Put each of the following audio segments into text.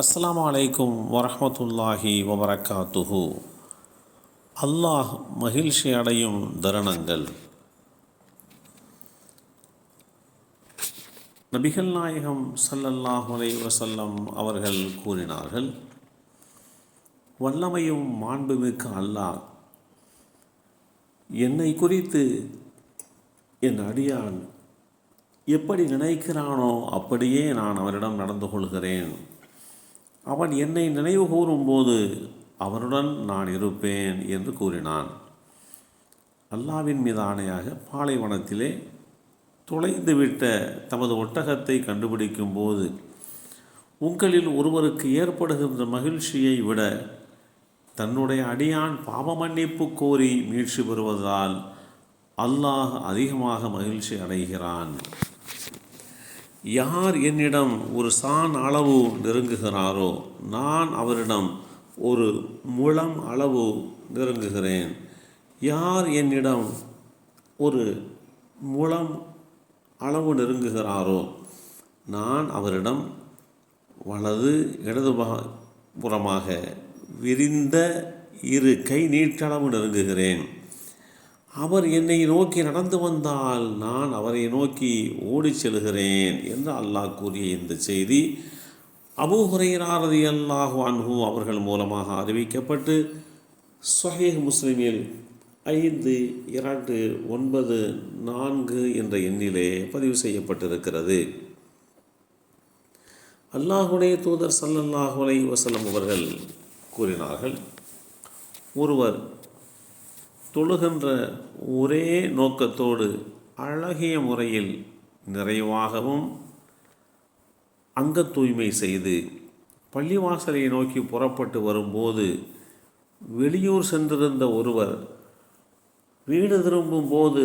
அஸ்லாம் வலைக்கும் வரமத்துல்லாஹி வபரகாத்துஹு. அல்லாஹ் மகிழ்ச்சி அடையும் தருணங்கள். நபிகள் நாயகம் சல்லல்லாஹ் அலைஹி வசல்லம் அவர்கள் கூறினார்கள் வல்லமையும் மாண்புமிக்க அல்லாஹ் என்னை குறித்து என் அடியான் எப்படி நினைக்கிறானோ அப்படியே நான் அவரிடம் நடந்து கொள்கிறேன். அவன் என்னை நினைவு கூறும்போது அவனுடன் நான் இருப்பேன் என்று கூறினான். அல்லாவின் மீது ஆணையாக பாலைவனத்திலே தொலைந்துவிட்ட தமது ஒட்டகத்தை கண்டுபிடிக்கும் போது உங்களில் ஒருவருக்கு ஏற்படுகின்ற மகிழ்ச்சியை விட தன்னுடைய அடியான் பாவ மன்னிப்பு கோரி மீட்சி பெறுவதால் அல்லாஹ் அதிகமாக மகிழ்ச்சி அடைகிறான். யார் என்னிடம் ஒரு சான் அளவு நெருங்குகிறாரோ நான் அவரிடம் ஒரு முழம் அளவு நெருங்குகிறேன். யார் என்னிடம் ஒரு முழம் அளவு நெருங்குகிறாரோ நான் அவரிடம் வலது இடது புறமாக விரிந்த இரு கை நீட்டளவு நெருங்குகிறேன். அவர் என்னை நோக்கி நடந்து வந்தால் நான் அவரை நோக்கி ஓடிச் செல்கிறேன் என்று அல்லாஹ் கூறிய இந்த செய்தி அபூ ஹுரைராரதி அல்லாஹு அன்ஹு அவர்கள் மூலமாக அறிவிக்கப்பட்டு சொஹீஹ் முஸ்லிமில் ஐந்து இரண்டு ஒன்பது நான்கு என்ற எண்ணிலே பதிவு செய்யப்பட்டிருக்கிறது. அல்லாஹுடைய தூதர் ஸல்லல்லாஹு அலைஹி வஸல்லம் அவர்கள் கூறினார்கள் ஒருவர் தொழுகின்ற ஒரே நோக்கத்தோடு அழகிய முறையில் நிறைவாகவும் அங்க தூய்மை செய்து பள்ளிவாசலை நோக்கி புறப்பட்டு வரும்போது வெளியூர் சென்றிருந்த ஒருவர் வீடு திரும்பும்போது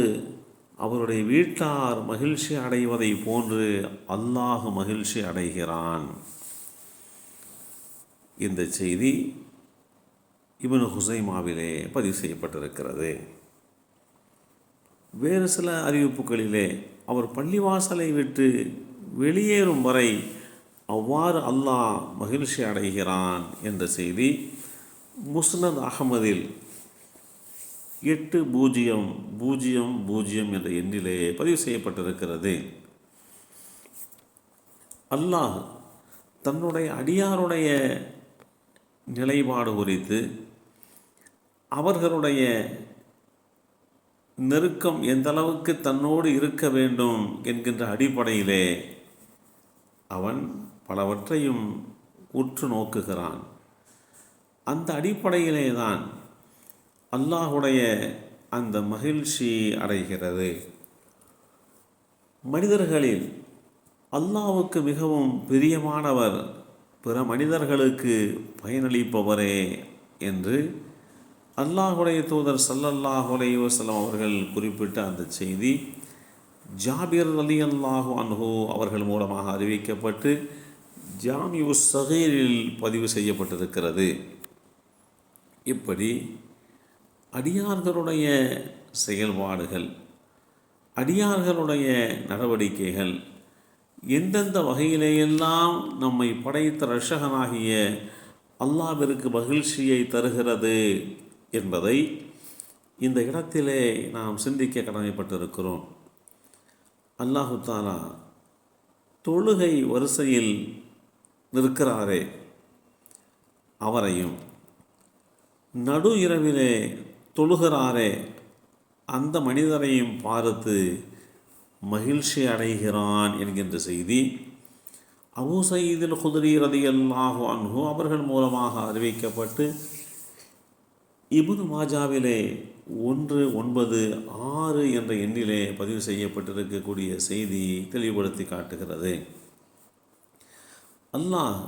அவருடைய வீட்டார் மகிழ்ச்சி அடைவதை போன்று அல்லாஹ் மகிழ்ச்சி அடைகிறான். இந்த செய்தி இவன் ஹுசைமாவிலே பதிவு செய்யப்பட்டிருக்கிறது. வேறு சில அறிவிப்புகளிலே அவர் பள்ளிவாசலை விட்டு வெளியேறும் வரை அவ்வாறு அல்லாஹ் மகிழ்ச்சி அடைகிறான் என்ற செய்தி முஸ்னத் அகமதில் எட்டு பூஜ்ஜியம் பூஜ்ஜியம் பூஜ்ஜியம் என்ற எண்ணிலே பதிவு செய்யப்பட்டிருக்கிறது. அல்லாஹ் தன்னுடைய அடியாருடைய நிலைப்பாடு குறித்து அவர்களுடைய நெருக்கம் எந்தளவுக்கு தன்னோடு இருக்க வேண்டும் என்கின்ற அடிப்படையிலே அவன் பலவற்றையும் உற்று நோக்குகிறான். அந்த அடிப்படையிலே தான் அல்லாஹுடைய அந்த மகிழ்ச்சி அடைகிறது. மனிதர்களில் அல்லாவுக்கு மிகவும் பிரியமானவர் பிற மனிதர்களுக்கு பயனளிப்பவரே என்று அல்லாஹுடைய தூதர் சல்லல்லாஹுலே வசலம் அவர்கள் குறிப்பிட்ட அந்த செய்தி ஜாபிர் அலி அல்லாஹு அன்ஹோ அவர்கள் மூலமாக அறிவிக்கப்பட்டு ஜாமியு சகீரில் பதிவு செய்யப்பட்டிருக்கிறது. இப்படி அடியார்களுடைய செயல்பாடுகள் அடியார்களுடைய நடவடிக்கைகள் எந்தெந்த வகையிலேயெல்லாம் நம்மை படைத்த ரஷகனாகிய அல்லாவிற்கு மகிழ்ச்சியை தருகிறது என்பதை இந்த இடத்திலே நாம் சிந்திக்க கடமைப்பட்டிருக்கிறோம். அல்லாஹு தாலா தொழுகை வரிசையில் நிற்கிறாரே அவரையும். நடு இரவிலே தொழுகிறாரே அந்த மனிதரையும் பார்த்து மகிழ்ச்சி அடைகிறான் என்கின்ற செய்தி அபு சயீதில் குதிரி ரதியல்லாஹு அன்ஹு அவர்கள் மூலமாக அறிவிக்கப்பட்டு இபுது மாஜாவிலே ஒன்று ஒன்பது ஆறு என்ற எண்ணிலே பதிவு செய்யப்பட்டிருக்கக்கூடிய செய்தி தெளிவுபடுத்தி காட்டுகிறது. அல்லாஹ்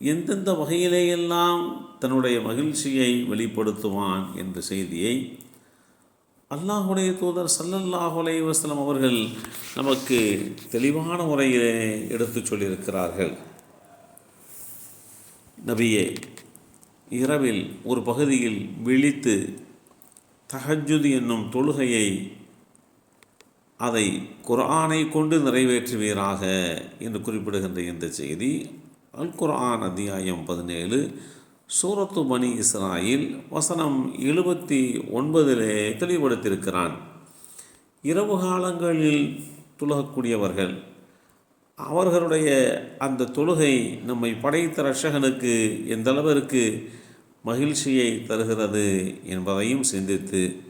எந்தெந்த வகையிலேயெல்லாம் தன்னுடைய மகிழ்ச்சியை வெளிப்படுத்துவான் என்ற செய்தியை அல்லாஹுடைய தூதர் சல்லல்லாஹுலே வஸ்லம் அவர்கள் நமக்கு தெளிவான முறையிலே எடுத்துச் சொல்லியிருக்கிறார்கள். நபியே இரவில் ஒரு பகுதியில் விழித்து தஹஜ்ஜுத் என்னும் தொழுகையை அதை குர்ஆனை கொண்டு நிறைவேற்றுவீராக என்று குறிப்பிடுகின்ற இந்த செய்தி. அல் குரான் அத்தியாயம் பதினேழு. சூரத்து பனி இஸ்ராயில் வசனம் எழுபத்தி ஒன்பதிலே தெளிவுபடுத்தியிருக்கிறான். இரவு காலங்களில் துலகக்கூடியவர்கள் அவர்களுடைய அந்த தொழுகை நம்மை படைத்த ரஷகனுக்கு எந்தளவிற்கு மகிழ்ச்சியை தருகிறது என்பதையும் சிந்தித்து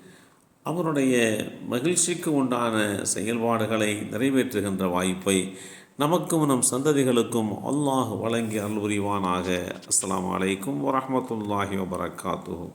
அவருடைய மகிழ்ச்சிக்கு உண்டான செயல்பாடுகளை நிறைவேற்றுகின்ற வாய்ப்பை நமக்கும் நம் சந்ததிகளுக்கும் அல்லாஹ் வழங்கி அருள் புரிவானாக. அஸ்ஸலாமு அலைக்கும் வரஹ்மத்துல்லாஹி வபரகாத்துஹு.